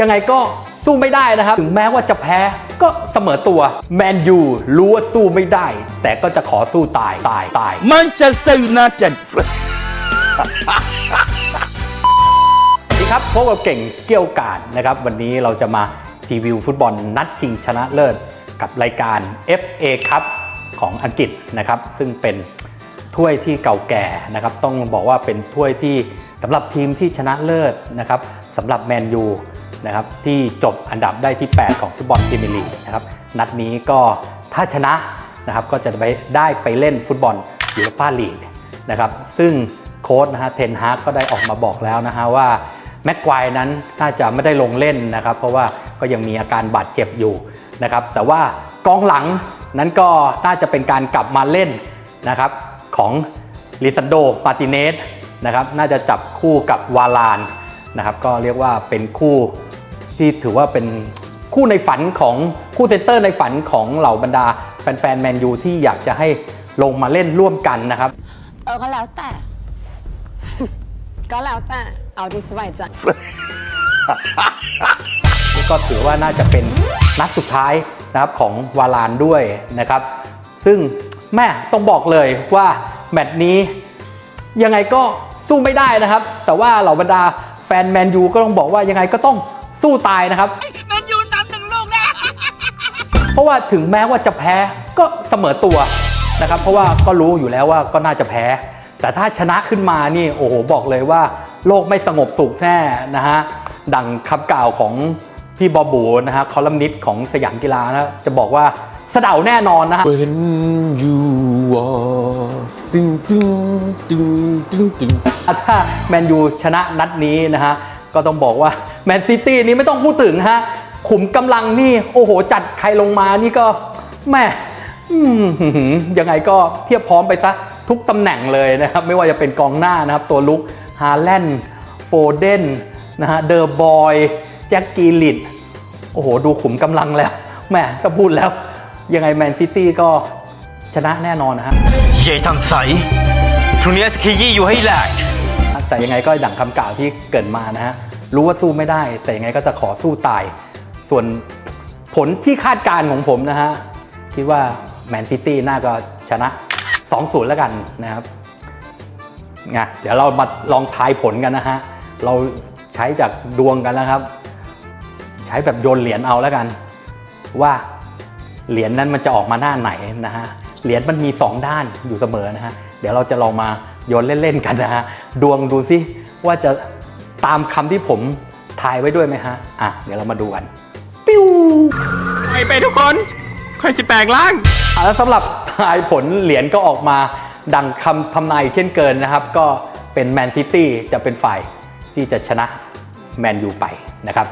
ยังไงก็สู้ไม่ได้นะครับ ถึงแม้ว่าจะแพ้ก็เสมอตัวแมนยูรู้ว่าสู้ไม่ได้ แต่ก็จะขอสู้ตายตายตาย Manchester United สวัสดีครับพบกับเก่งเกี่ยวกาดนะครับ วันนี้เราจะมารีวิวฟุตบอลนัดชิงชนะเลิศกับรายการ FA ครับของอังกฤษนะครับ ซึ่งเป็นถ้วยที่เก่าแก่นะครับ ต้องบอกว่าเป็นถ้วยที่สำหรับทีมที่ชนะเลิศนะครับสำหรับแมนยู นะครับที่จบอันดับได้ที่ 8 ของฟุตบอลพรีเมียร์ลีกนะครับนัดนี้ก็ถ้าชนะนะครับก็จะไปได้ไปเล่นฟุตบอลยูโรปาลีกนะครับซึ่งโค้ชนะฮะเทนฮากก็ได้ออกมาบอกแล้วนะฮะว่าแม็กควายนั้นน่าจะไม่ได้ลงเล่นนะครับ เพราะว่าก็ยังมีอาการบาดเจ็บอยู่นะครับแต่ว่ากองหลังนั้นก็น่าจะเป็นการกลับมาเล่นนะครับของลิซันโดมาติเนสนะครับน่าจะจับคู่กับวาลานนะครับก็เรียกว่าเป็นคู่ ที่ถือว่าเป็นคู่ในฝันของคู่เซนเตอร์ในฝันของเหล่าบรรดาแฟนๆแมนยูที่อยากจะให้ลงมาเล่นร่วมกันนะครับ เออก็แล้วแต่ ก็แล้วแต่เอาที่สบายใจนี่ก็ถือว่าน่าจะเป็นนัดสุดท้ายนะครับของวาลานด้วยนะครับ ซึ่งแม่ต้องบอกเลยว่าแมตช์นี้ยังไงก็สู้ไม่ได้นะครับ แต่ว่าเหล่าบรรดาแฟนแมนยูก็ต้องบอกว่ายังไงก็ต้อง สู้ตายนะครับแมนยูนำหนึ่งลูกนะเพราะว่าถึงแม้ว่าจะแพ้ก็เสมอตัวนะครับ เพราะว่าก็รู้อยู่แล้วว่าก็น่าจะแพ้ แต่ถ้าชนะขึ้นมานี่โอ้โหบอกเลยว่า โลกไม่สงบสุขแน่นะฮะดังคำกล่าวของพี่บอบูนะฮะคอลัมนิสต์ของสยามกีฬานะจะบอกว่าสะเดาแน่นอนนะฮะ When you are ตึงตึงตึงตึงตึงถ้าแมนยูชนะนัดนี้นะฮะ ก็ต้องบอกว่า แมนซิตี้นี้ไม่ต้องพูดถึงฮะ ขุมกำลังนี่ โอ้โห จัดใครลงมานี่ก็แม่อืมหือยังไงก็เพียบพร้อมไปซะทุกตำแหน่งเลยนะครับ ไม่ว่าจะเป็นกองหน้านะครับ ตัวลุกฮาแลนด์โฟเดนนะฮะเดอร์บอยแจ็คกีลิดโอ้โห ดูขุมกำลังแล้วแม่ก็พูดแล้ว ยังไงแมนซิตี้ก็ชนะแน่นอนนะฮะเย่ทำใสพรุ่งนี้สกียี่อยู่ให้แหลกแต่ยังไงก็ดั่งคำกล่าวที่เกริดมานะฮะ รู้ว่าสู้ไม่ได้ แต่ยังไงก็จะขอสู้ตาย ส่วนผลที่คาดการณ์ของผมนะฮะ คิดว่าแมนซิตี้น่าก็ชนะ 2-0 แล้วกันนะครับไงเดี๋ยวเรามาลองทายผลกันนะฮะ เราใช้จากดวงกันแล้วครับ ใช้แบบโยนเหรียญเอาแล้วกัน ว่าเหรียญนั้นมันจะออกมาหน้าไหนนะฮะ เหรียญมันมี 2 ด้านอยู่เสมอนะฮะ เดี๋ยวเราจะลองมาโยนเล่นๆกันนะฮะ ดวงดูซิว่าจะ ตามคำที่ผมทายไว้ด้วยไหมฮะ อะ เดี๋ยวเรามาดูกัน ปิ้วไปไปทุกคนค่อยสิแปลงร่างอะแล้วสำหรับทายผลเหรียญก็ออกมาดังคำทำนายเช่นเกินนะครับ ก็เป็นแมนซิตี้จะเป็นฝ่ายที่จะชนะแมนยูไปนะครับ